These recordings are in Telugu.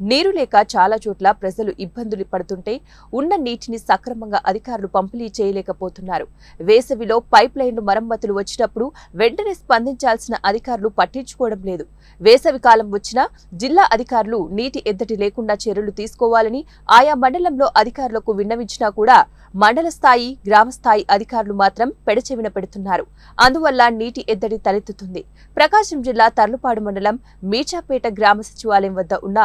నీరు లేక చాలా చోట్ల ప్రజలు ఇబ్బందులు పడుతుంటే ఉన్న నీటిని సక్రమంగా అధికారులు పంపిణీ చేయలేకపోతున్నారు. వేసవిలో పైప్ లైన్లు మరమ్మతులు వచ్చినప్పుడు వెంటనే స్పందించాల్సిన అధికారులు పట్టించుకోవడం లేదు. వేసవి కాలం వచ్చినా జిల్లా అధికారులు నీటి ఎద్దటి లేకుండా చర్యలు తీసుకోవాలని ఆయా మండలంలో అధికారులకు విన్నవించినా కూడా మండల స్థాయి గ్రామ స్థాయి అధికారులు మాత్రం పెడచెవిన పెడుతున్నారు. అందువల్ల నీటి ఎద్దడి తలెత్తుతుంది. ప్రకాశం జిల్లా తర్లుపాడు మండలం మీచాపేట గ్రామ సచివాలయం వద్ద ఉన్న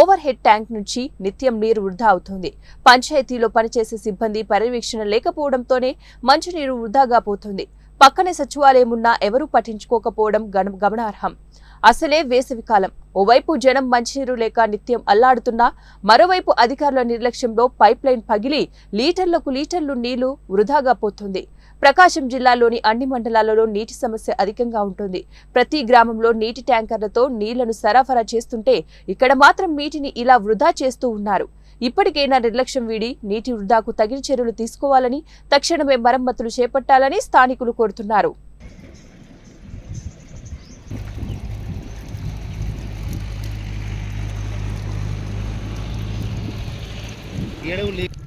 ఓవర్ హెడ్ ట్యాంక్ నుంచి నిత్యం నీరు వృధా అవుతుంది. పంచాయతీలో పనిచేసే సిబ్బంది పర్యవేక్షణ లేకపోవడంతోనే మంచినీరు వృధాగా పోతుంది. పక్కనే సచివాలయం ఉన్నా ఎవరూ పట్టించుకోకపోవడం గమనార్హం. అసలే వేసవి కాలం. ఓవైపు జనం మంచినీరు లేక నిత్యం అల్లాడుతున్నా మరోవైపు అధికారుల నిర్లక్ష్యంలో పైప్ లైన్ పగిలి లీటర్లకు లీటర్లు నీళ్ళు వృధాగా పోతుంది. ప్రకాశం జిల్లాలోని అన్ని మండలాలలో నీటి సమస్య అధికంగా ఉంటుంది. ప్రతి గ్రామంలో నీటి ట్యాంకర్లతో నీళ్ళను సరఫరా చేస్తుంటే ఇక్కడ మాత్రం నీటిని ఇలా వృధా చేస్తూ ఉన్నారు. ఇప్పటికైనా నిర్లక్ష్యం వీడి నీటి వృధాకు తగిన చర్యలు తీసుకోవాలని తక్షణమే మరమ్మతులు చేపట్టాలని స్థానికులు కోరుతున్నారు. ఏడవు